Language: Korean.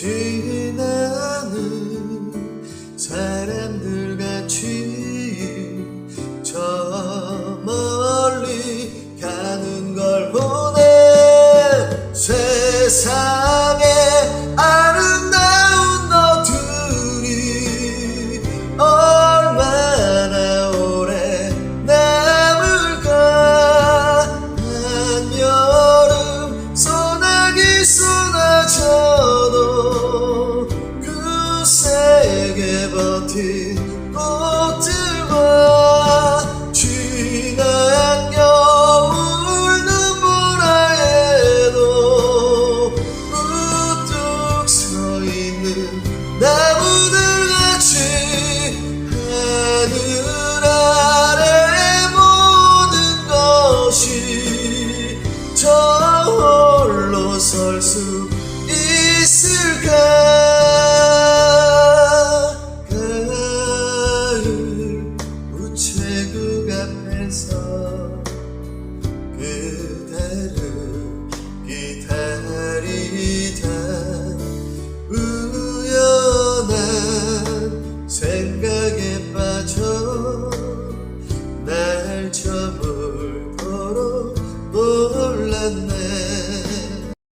지나는 사람들 같이 저 멀리 가는 걸 보네. 세상에 아름다운 너들이 얼마나 오래 남을까. 한여름 소나기 속 꽃들과 지난 겨울 눈보라에도 우뚝 서 있는 나무들 같이 하늘 아래 모든 것이 저 홀로 설수 그 앞에서 그대를